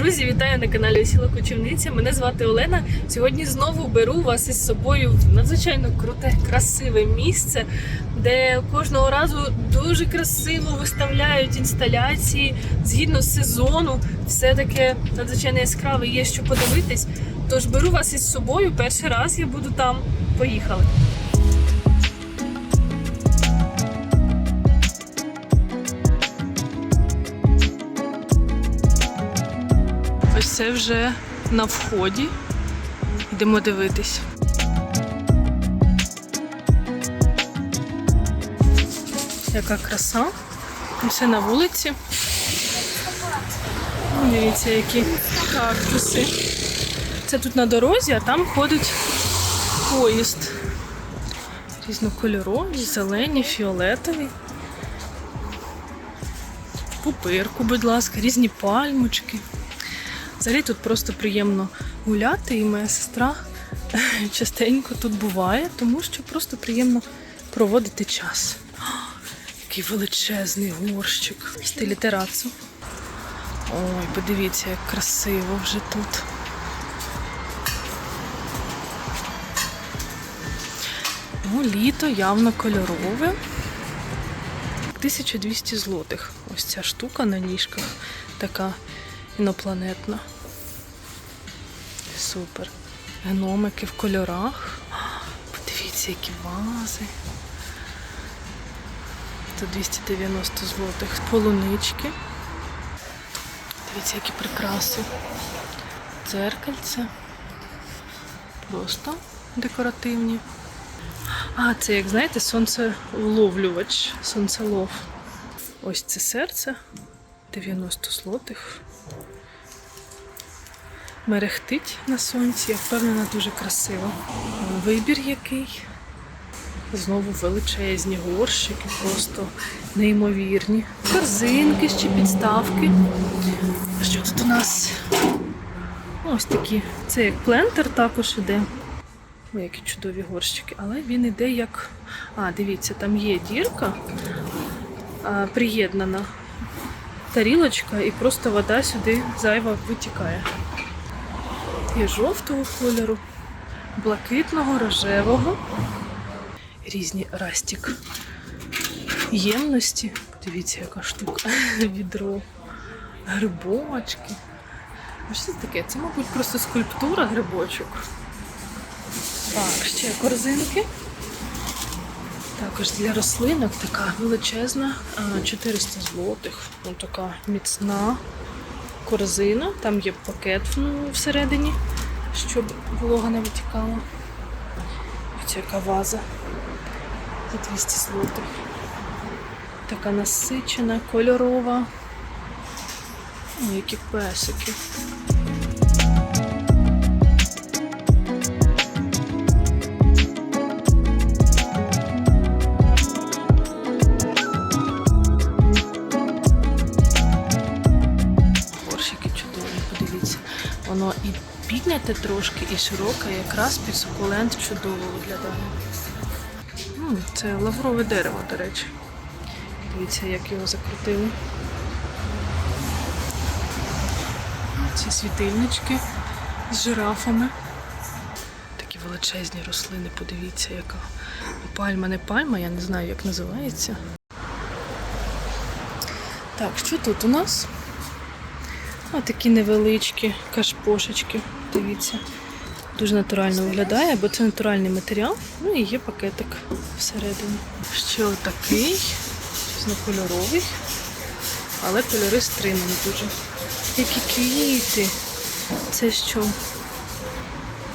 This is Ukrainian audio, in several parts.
Друзі, вітаю на каналі Сіла Кочівниця. Мене звати Олена. Сьогодні знову беру вас із собою в надзвичайно круте, красиве місце, де кожного разу дуже красиво виставляють інсталяції згідно сезону. Все таке надзвичайно яскраве є що подивитись. Тож беру вас із собою. Перший раз я буду там. Поїхали. Це вже на вході. Йдемо дивитись. Яка краса. Все на вулиці. Дивіться, які кактуси. Це тут на дорозі, а там ходить поїзд. Різнокольорові, зелені, фіолетові. Пупирку, будь ласка, різні пальмочки. Взагалі тут просто приємно гуляти, і моя сестра частенько тут буває, тому що просто приємно проводити час. О, який величезний горщик в стилі терацу. Ой, подивіться, як красиво вже тут. Ну, літо явно кольорове. 1200 злотих. Ось ця штука на ніжках така інопланетна. Супер. Гномики в кольорах. Подивіться, які вази. Тут 290 злотих. Полунички. Дивіться, які прикраси. Дзеркальце. Просто декоративні. А, це, як знаєте, сонцеловлювач, сонцелов. Ось це серце. 90 злотих. Мерехтить на сонці, я впевнена, дуже красиво. Вибір який. Знову величезні горщики, просто неймовірні. Корзинки ще підставки. Що тут у нас? Ось такі. Це як плентер також іде. Ой, які чудові горщики. Але він іде як. А, дивіться, там є дірка а, приєднана тарілочка і просто вода сюди зайва витікає. Є жовтого кольору, блакитного, рожевого. Різні растік ємності. Подивіться, яка штука. Відро, грибочки. Що це таке? Це, мабуть, просто скульптура грибочок. Так, ще корзинки. Також для рослинок така величезна, 400 злотих. Ось така міцна корзина. Там є пакет всередині, щоб волога не витікала. Ось яка ваза за 200 злотих. Така насичена, кольорова. О, які песики. Підняте трошки, і широке, якраз під сукулент чудово виглядає. М, Це лаврове дерево, до речі. Дивіться, як його закрутили. Ці світильнички з жирафами. Такі величезні рослини, подивіться, яка пальма не пальма, я не знаю, як називається. Так, що тут у нас? Ось такі невеличкі кашпошечки. Дивіться. Дуже натурально виглядає, бо це натуральний матеріал. Ну і є пакетик всередині. Ще отакий, різнокольоровий, але кольори стримані дуже. Які квіти. Це що?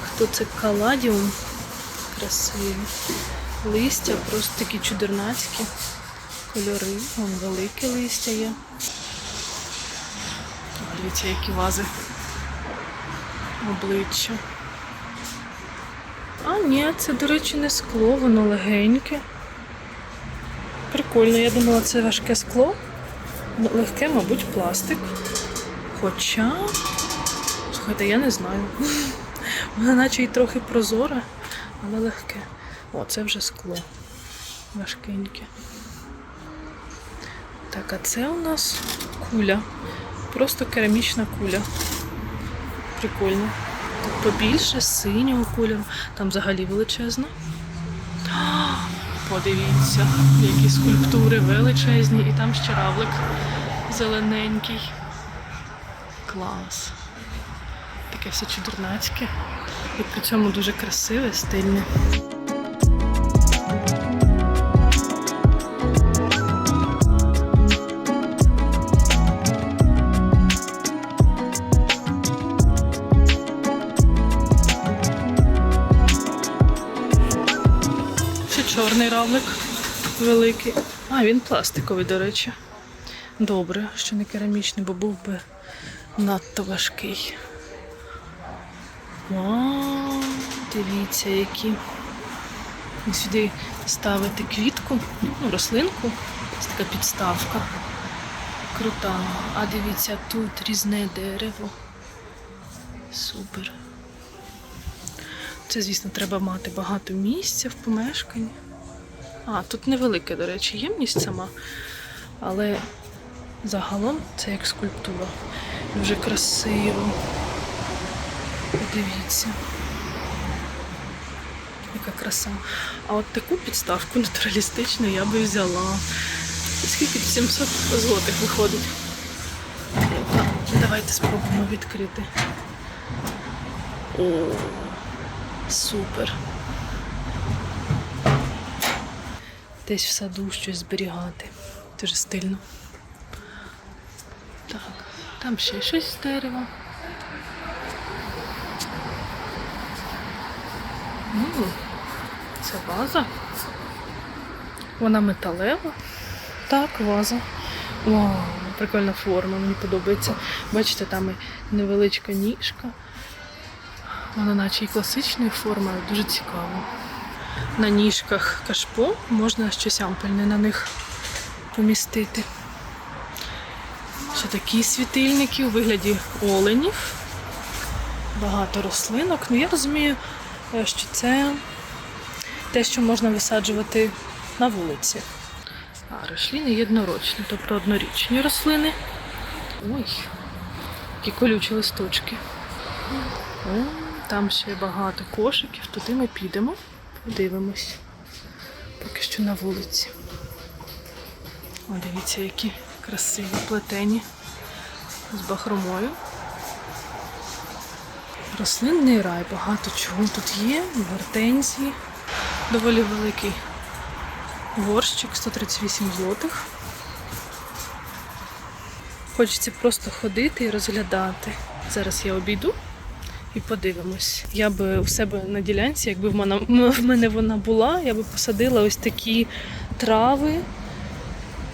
Хто це каладіум? Красиві. Листя просто такі чудернацькі. Кольори. Вон велике листя є. Дивіться, які вази. Обличчя. А, ні, це, до речі, не скло, воно легеньке. Прикольно, я думала, це важке скло. Легке, мабуть, пластик. Хоча. Слухайте, я не знаю. Воно наче й трохи прозоре, але легке. О, це вже скло. Важкеньке. Так, а це у нас куля. Просто керамічна куля. Прикольно. Побільше, синього кольору. Там взагалі величезно. Подивіться, які скульптури величезні, і там ще равлик зелененький. Клас. Таке все чудернацьке. І при цьому дуже красиве, стильне. Чорний великий. А, він пластиковий, до речі. Добре, що не керамічний, бо був би надто важкий. Вау, дивіться, які. І Сюди ставити квітку, ну, рослинку. Це така підставка. Крута. А дивіться, тут різне дерево. Супер. Це, звісно, треба мати багато місця в помешканні. А, тут невелика, до речі, ємність сама. Але загалом це як скульптура. Дуже красиво. Подивіться. Яка краса. А от таку підставку натуралістичну я би взяла. Скільки 700 злотих виходить? Давайте спробуємо відкрити. О, супер. Десь в саду щось зберігати. Дуже стильно. Так, там ще щось з дерева. Це ваза. Вона металева. Так, ваза. Вау, прикольна форма, мені подобається. Бачите, там невеличка ніжка. Вона наче і класичної форми, але дуже цікаво. На ніжках кашпо можна щось ампельне на них помістити. Ще такі світильники у вигляді оленів. Багато рослинок. Ну, я розумію, е, що це те, що можна висаджувати на вулиці. А рослини єднорочні, тобто однорічні рослини. Ой, які колючі листочки. О, там ще багато кошиків, туди ми підемо, подивимось. Поки що на вулиці. О, дивіться, які красиві плетені з бахромою. Рослинний рай, багато чого тут є, гортензії. Доволі великий горщик, 138 злотих. Хочеться просто ходити і розглядати. Зараз я обійду і подивимось. Я би у себе на ділянці, якби в мене, в мене вона була, я би посадила ось такі трави.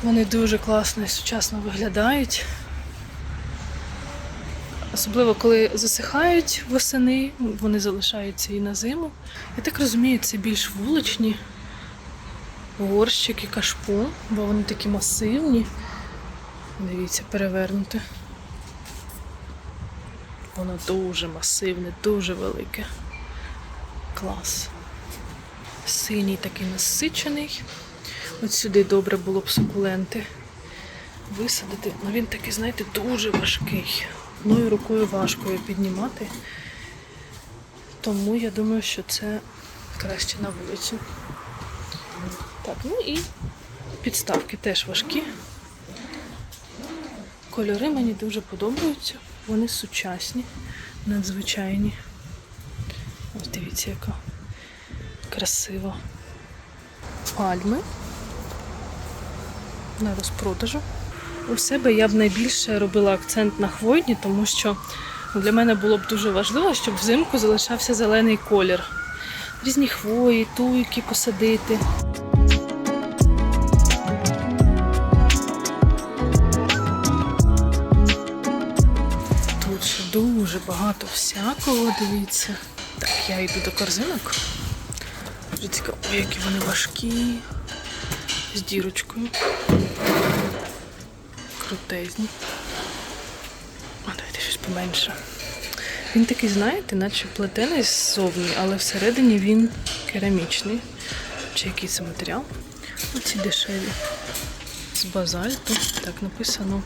Вони дуже класно і сучасно виглядають. Особливо коли засихають восени, вони залишаються і на зиму. Я так розумію, це більш вуличні горщики, кашпо, бо вони такі масивні. Дивіться, перевернуте. Воно дуже масивне, дуже велике. Клас. Синій такий насичений. От сюди добре було б сукуленти висадити. Ну він такий, знаєте, дуже важкий. Одною рукою важко його піднімати. Тому я думаю, що це краще на вулицю. Так, ну і підставки теж важкі. Кольори мені дуже подобаються. Вони сучасні, надзвичайні. Ось дивіться, яка красива. Пальми на розпродажу. У себе я б найбільше робила акцент на хвойні, тому що для мене було б дуже важливо, щоб взимку залишався зелений колір. Різні хвої, туйки посадити. Дуже багато всякого, дивіться. Так, я йду до корзинок. Дуже цікаво, які вони важкі. З дірочкою. Крутезні. А давайте щось поменше. Він такий, знаєте, наче плетений ззовні, але всередині він керамічний. Чи який це матеріал? Оці дешеві. З базальту. Так написано.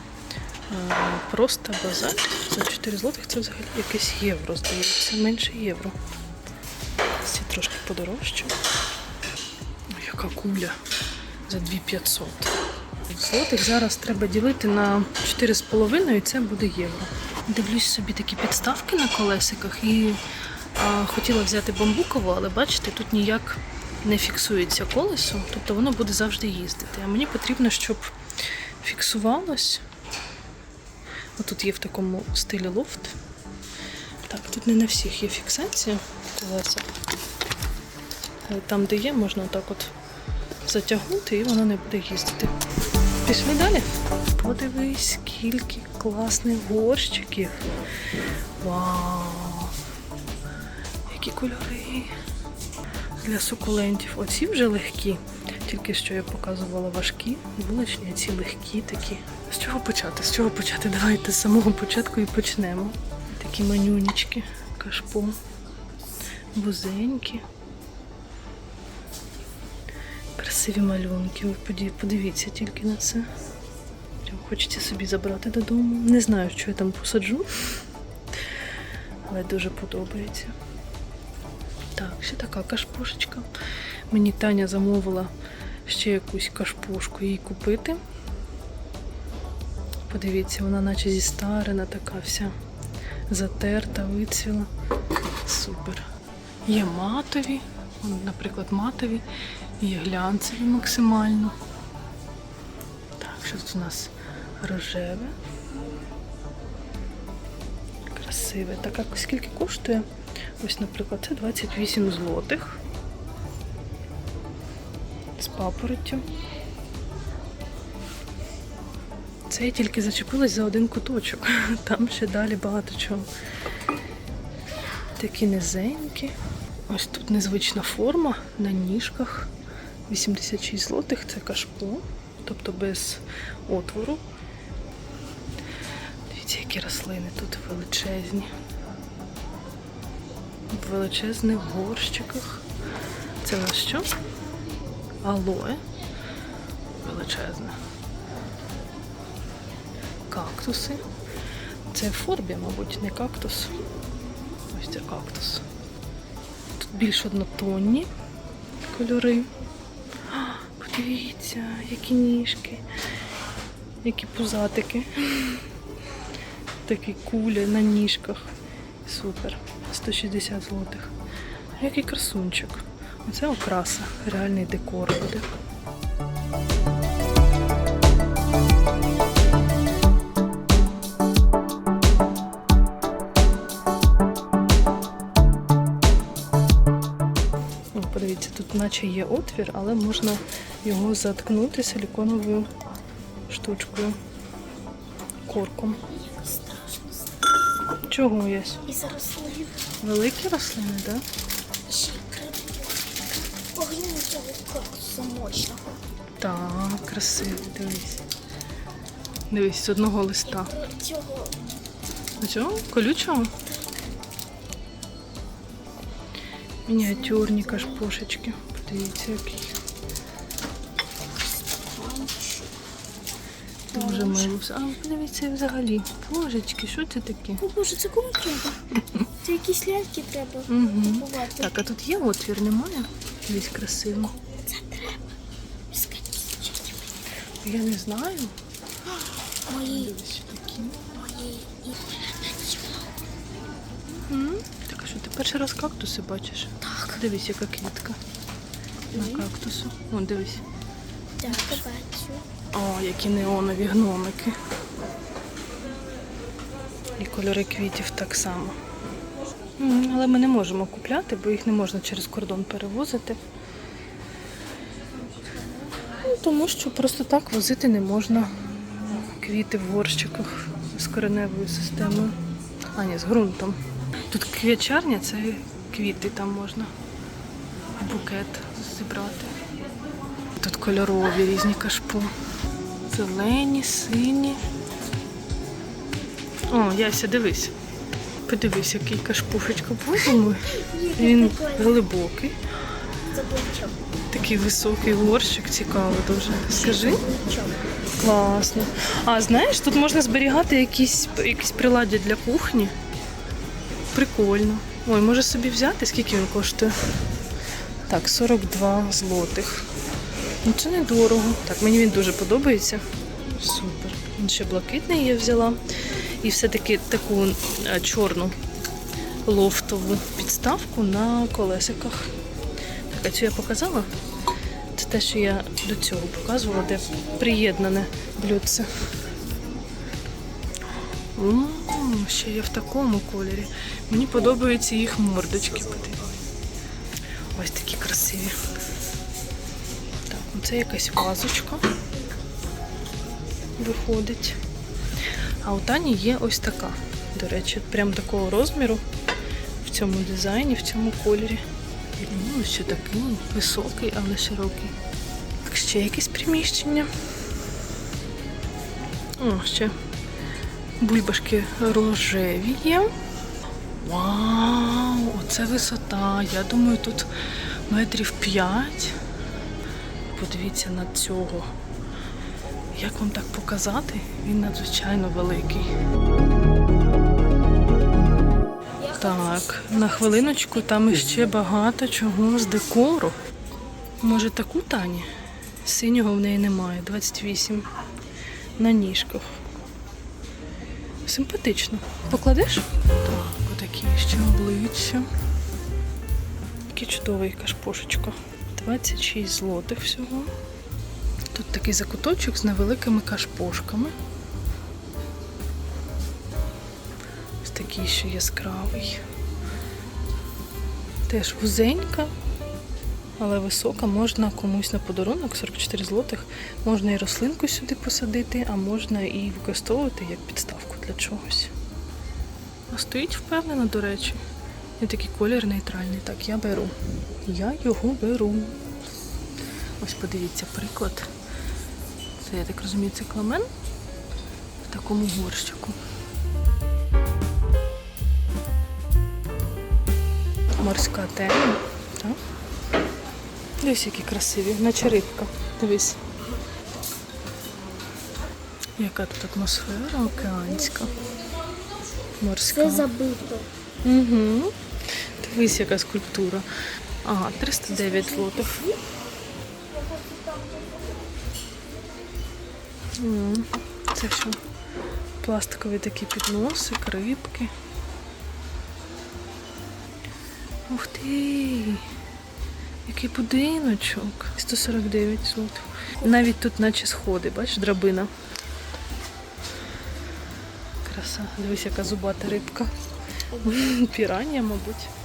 е, Просто базальт. 94 злотих це взагалі якесь євро, здається, менше євро. Ці трошки подорожче. Яка куля за 2500. Злотих зараз треба ділити на 4,5 і це буде євро. Дивлюсь собі такі підставки на колесиках і а, хотіла взяти бамбукову, але бачите, тут ніяк не фіксується колесо, тобто воно буде завжди їздити. А мені потрібно, щоб фіксувалось. Отут є в такому стилі лофт. Так, тут не на всіх є фіксація колеса. Там, де є, можна отак от затягнути і воно не буде їздити. Пішли далі. Подивись, скільки класних горщиків. Вау! Які кольори. Для сукулентів. Оці вже легкі. Тільки що я показувала важкі, вуличні, а ці легкі такі. З чого почати? З чого почати? Давайте з самого початку і почнемо. Такі манюнічки, кашпо, вузенькі. Красиві малюнки. Ви подивіться тільки на це. Прям хочеться собі забрати додому. Не знаю, що я там посаджу, але дуже подобається. Так, ще така кашпошечка. Мені Таня замовила ще якусь кашпошку їй купити. Подивіться, вона наче зістарена така вся затерта, вицвіла. Супер. Є матові, наприклад, матові, є глянцеві максимально. Так, що тут у нас рожеве. Красиве. Так, а скільки коштує? Ось, наприклад, це 28 злотих. З папороттю. Це я тільки зачепилась за один куточок. Там ще далі багато чого. Такі низенькі. Ось тут незвична форма на ніжках. 86 злотих це кашпо, тобто без отвору. Дивіться, які рослини тут величезні. Величезних горщиках. Це у що? Алоє. Величезне. Кактуси. Це форбія, мабуть, не кактус. Ось це кактус. Тут більш однотонні кольори. Подивіться, які ніжки, які пузатики. Такі кулі на ніжках. Супер. 160 злотих. Який красунчик. Оце окраса, реальний декор буде. О, подивіться, тут наче є отвір, але можна його заткнути силіконовою штучкою. Корком. Чого є? І заросли Великі рослини, так? Да? ще огні цього мощного. Так, красивий, дивись. Дивись, з одного листа. Цього Цього? Колючого? Мініатюрні кашпошечки. Подивіться, який. Дуже мило. все. А подивіться взагалі. Божечки, що це таке? О боже, це кому треба? Це якісь ляльки треба Угу. купувати. Так, а тут є отвір, немає? Дивись, красиво. Це треба. Скатічки. Я не знаю. Мої, такі. мої і М, Так, а що ти перший раз кактуси бачиш? Так. Дивись, яка квітка. На кактусу. Вон, дивись. Так, бачу. О, які неонові гномики. І кольори квітів так само. Але ми не можемо купляти, бо їх не можна через кордон перевозити. Ну, Тому що просто так возити не можна квіти в горщиках з кореневою системою. А, ні, з ґрунтом. Тут квячарня це квіти там можна. Букет зібрати. Тут кольорові різні кашпо. Зелені, сині. О, Яся, дивись. Подивись, який кашпушечка боже Він глибокий, такий високий горщик, цікаво дуже. Скажи. Класно. А знаєш, тут можна зберігати якісь, якісь приладдя для кухні. Прикольно. Ой, може собі взяти, скільки він коштує? Так, 42 злотих. Ну це недорого. Так, мені він дуже подобається. Супер. Він ще блакитний я взяла. І все-таки таку е, чорну лофтову підставку на колесиках. Так, а цю я показала? Це те, що я до цього показувала, де приєднане блюдце. М, ще є в такому кольорі. Мені подобаються їх мордочки. Ось такі красиві. Це якась вазочка виходить. А у Тані є ось така. До речі, прям такого розміру в цьому дизайні, в цьому кольорі. Ну, ще такий високий, але широкий. Так, ще якесь приміщення. О, ще бульбашки рожеві є. Вау, оце висота. Я думаю, тут метрів 5. Подивіться на цього. Як вам так показати? Він надзвичайно великий. Так, на хвилиночку там іще багато чого з декору. Може таку Тані? Синього в неї немає, 28 на ніжках. Симпатично. Покладеш? Так, отакі ще обличчя. Який чудовий кашпошечко. 26 злотих всього. Тут такий закуточок з невеликими кашпошками. Ось такий ще яскравий. Теж вузенька, але висока. Можна комусь на подарунок, 44 злотих. Можна і рослинку сюди посадити, а можна і використовувати як підставку для чогось. А стоїть впевнено, до речі. І такий колір нейтральний. Так, я беру. Я його беру. Ось подивіться приклад. Це, я так розумію, це кламен в такому горщику. Морська тема. Так? Дивись, які красиві, наче рибка. Дивись. Яка тут атмосфера океанська. Морська. Це забито. Угу. Дивись, яка скульптура. Ага, 309 злотих. Це що? Пластикові такі підносик, рибки. Ух ти! Який будиночок. 149 злотих. Навіть тут наче сходи, бачиш, драбина. Краса. Дивись, яка зубата рибка. Піранія, мабуть.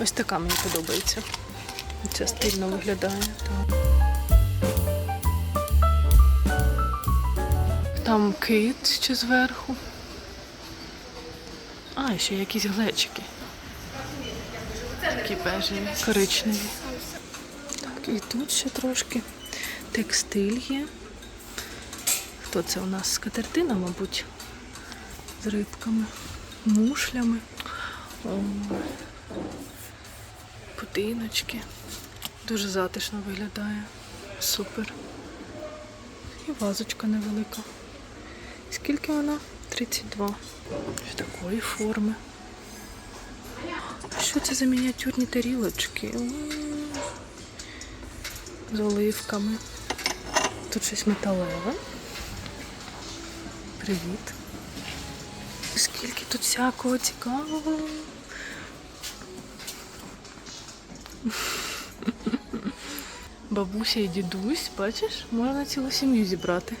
Ось така мені подобається. Ця стильно виглядає. Там кит ще зверху. А, ще якісь глечики. Такі бежеві, коричневі. Так, і тут ще трошки текстиль є. Хто це у нас? Скатертина, мабуть, з рибками, мушлями. Будиночки. Дуже затишно виглядає. Супер. І вазочка невелика. Скільки вона? 32. Ось такої форми. Що це за мініатюрні тарілочки? З оливками. Тут щось металеве. Привіт. Скільки тут всякого цікавого. Бабуся і дідусь, бачиш, можна цілу сім'ю зібрати.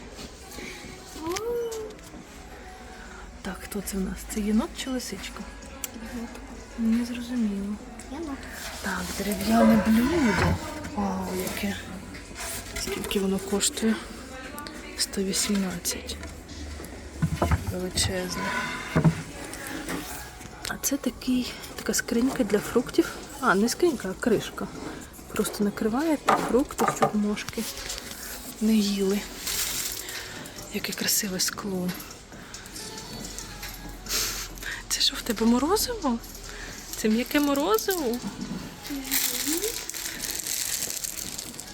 Так, хто це в нас? Це єнот чи лисичка? Не зрозуміло. Так, дерев'яне блюдо. Вау, яке. Скільки воно коштує? 118. Величезне. А це такий, така скринька для фруктів. А, не скринька, а кришка. Просто накриваєте фрукти, щоб ножки не їли. Яке красиве скло. Це що в тебе морозиво? Це м'яке морозиво?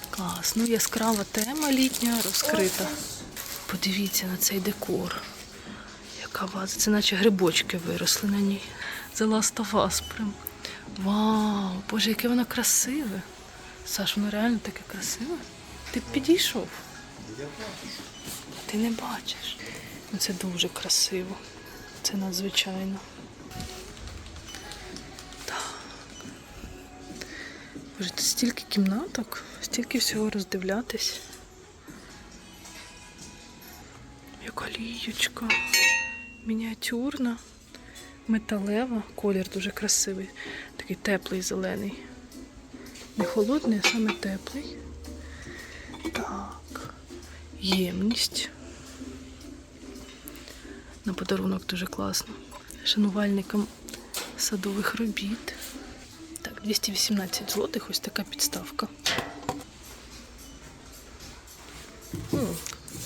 Клас. Ну, яскрава тема літня розкрита. Подивіться на цей декор. Яка ваза. Це наче грибочки виросли на ній. The Last of Us прям. Вау! Боже, яке воно красиве. Саш, воно реально таке красиве. Ти б підійшов. Ти не бачиш. Ну, Це дуже красиво. Це надзвичайно. Так. Боже, тут стільки кімнаток, стільки всього роздивлятись. Яка ліючка. Мініатюрна, металева, колір дуже красивий. Такий теплий зелений. Не холодний, а саме теплий. Так. Ємність. На подарунок дуже класно. Шанувальникам садових робіт. Так, 218 злотих, ось така підставка. М,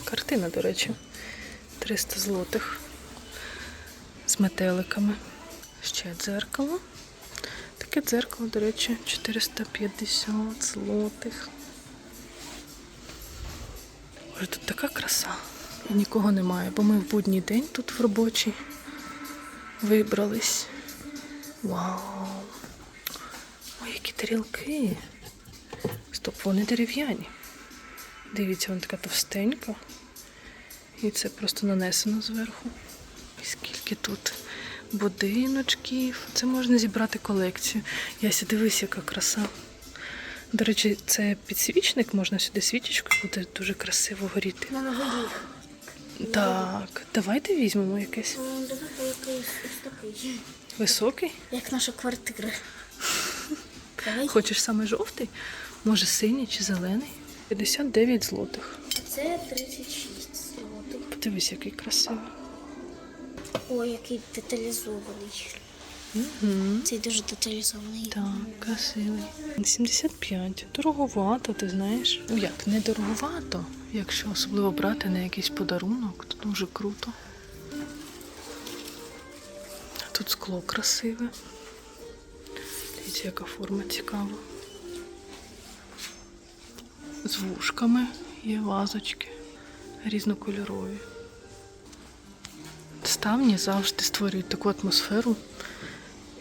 Картина, до речі, 300 злотих з метеликами. Ще дзеркало. Таке дзеркало, до речі, 450 злотих. Боже, тут така краса. Нікого немає, бо ми в будній день тут в робочий вибрались. Вау! Ой, які тарілки. Стоп, вони дерев'яні. Дивіться, вона така товстенька. І це просто нанесено зверху. І скільки тут будиночків. Це можна зібрати колекцію. Яся, дивись, яка краса. До речі, це підсвічник, можна сюди свічечку, буде дуже красиво горіти. На новий. Так, давайте візьмемо якесь. Ну, Давайте якийсь такий. Високий. Як наша квартира. Давай. Хочеш саме жовтий? Може синій чи зелений? 59 злотих. Це 36 злотих. Подивись, який красивий. Ой, який деталізований. Угу. Цей дуже деталізований. Так, красивий. 75. Дороговато, ти знаєш. Ну як, не дороговато, якщо особливо брати на якийсь подарунок, то дуже круто. Тут скло красиве. Дивіться, яка форма цікава. З вушками є вазочки різнокольорові. Ставні завжди створюють таку атмосферу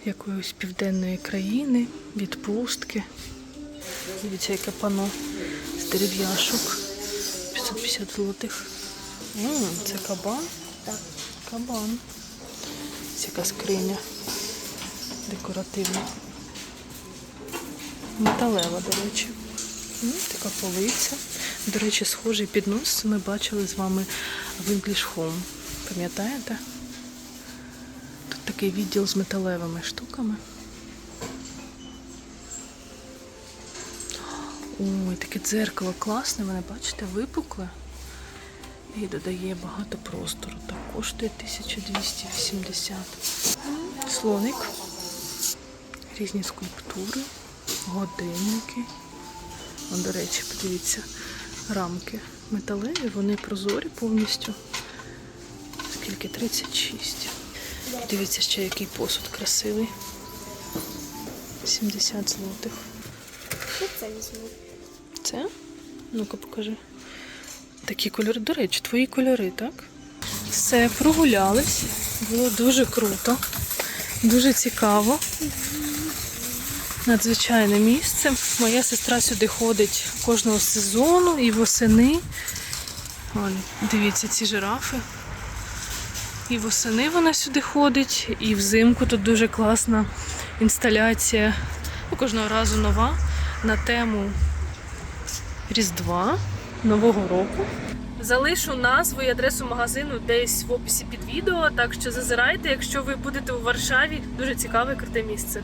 якоїсь південної країни, відпустки. Дивіться, яке пано з дерев'яшок. 550 злотих. М, це кабан. Кабан. Ось яка скриня. Декоративна. Металева, до речі. М, Така полиця. До речі, схожий піднос ми бачили з вами в English Home. Пам'ятаєте? Тут такий відділ з металевими штуками. Ой, таке дзеркало класне, мене бачите, випукле. І додає багато простору. Так коштує 1280. Слоник. Різні скульптури, годинники. Вон, до речі, подивіться, рамки металеві, вони прозорі повністю. Скільки? 36. Дивіться ще який посуд красивий. 70 злотих. Що це візьму? Це? Ну-ка покажи. Такі кольори. До речі, твої кольори, так? Все, прогулялись. Було дуже круто, дуже цікаво. Надзвичайне місце. Моя сестра сюди ходить кожного сезону і восени. Вон, дивіться, ці жирафи. І восени вона сюди ходить, і взимку тут дуже класна інсталяція. Ну, Кожного разу нова на тему Різдва, Нового року. Залишу назву і адресу магазину десь в описі під відео, так що зазирайте, якщо ви будете у Варшаві. Дуже цікаве, круте місце.